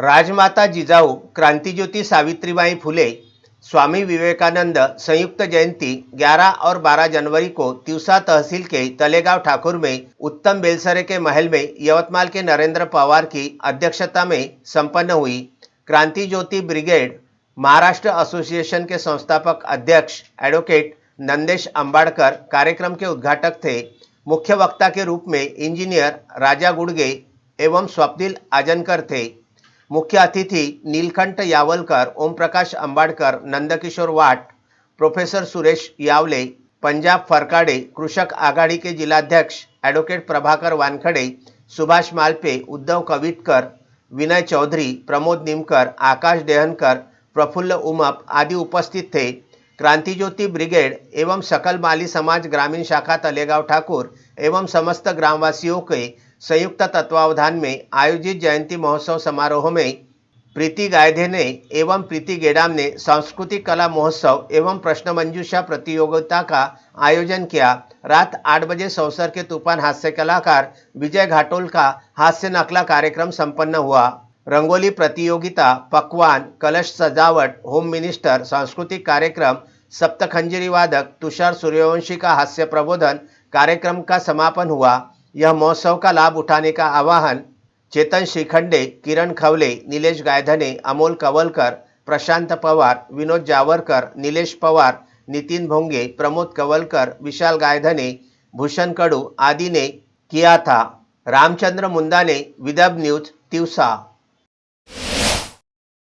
राजमाता जिजाऊ, क्रांतिज्योति सावित्रीबाई फुले, स्वामी विवेकानंद संयुक्त जयंती 11 और 12 जनवरी को तिवसा तहसील के तलेगांव ठाकुर में, उत्तम बेलसरे के महल में यवतमाल के नरेंद्र पवार की अध्यक्षता में संपन्न हुई। क्रांति ज्योति ब्रिगेड, महाराष्ट्र एसोसिएशन के संस्थापक अध्यक्ष, एडवोकेट नंदेश अंबाड़कर कार्यक्रम के उद्घाटक थे। मुख्य वक्ता के रूप में इंजीनियर राजा गुड़गे एवं स्वप्निल आजनकर थे। मुख्य अतिथि नीलकंठ यावलकर ओम प्रकाश अंबाड़कर, नंदकिशोर वाट, प्रोफेसर सुरेश यावले, पंजाब फरकाडे, कृषक आघाडी के जिलाध्यक्ष ॲडव्होकेट प्रभाकर वानखडे, सुभाष मालपे, उद्धव कविटकर, विनय चौधरी, प्रमोद निमकर, आकाश देहनकर, प्रफुल्ल उमप आदि उपस्थित थे. क्रांति ज्योति ब्रिगेड, एवं सकल माली समाज ग्रामीण शाखा तलेगांव ठाकुर, एवं समस्त ग्रामवासियों के संयुक्त तत्वावधान में आयोजित जयंती महोत्सव समारोह में प्रीति गायधे ने एवं प्रीति गेडाम ने सांस्कृतिक कला महोत्सव एवं प्रश्न मंजूषा प्रतियोगिता का आयोजन किया। रात आठ बजे सौसर के तूफ़ान हास्य कलाकार विजय घाटोल का हास्य नकला कार्यक्रम संपन्न हुआ। रंगोली प्रतियोगिता, पकवान, कलश सजावट, होम मिनिस्टर, सांस्कृतिक कार्यक्रम, सप्तखंजरी वादक, तुषार सूर्यवंशी का हास्य प्रबोधन, कार्यक्रम का समापन हुआ। यह महोत्सव का लाभ उठाने का आह्वान चेतन श्रीखंडे, किरण खवले, नीलेश गायधने, अमोल कवलकर, प्रशांत पवार, विनोद जावरकर, नीलेश पवार, नितिन भोंगे, प्रमोद कवलकर, विशाल गायधने, भूषण कडू आदि ने किया था। रामचंद्र मुंदा ने विदर्भ न्यूज़, तिवसा।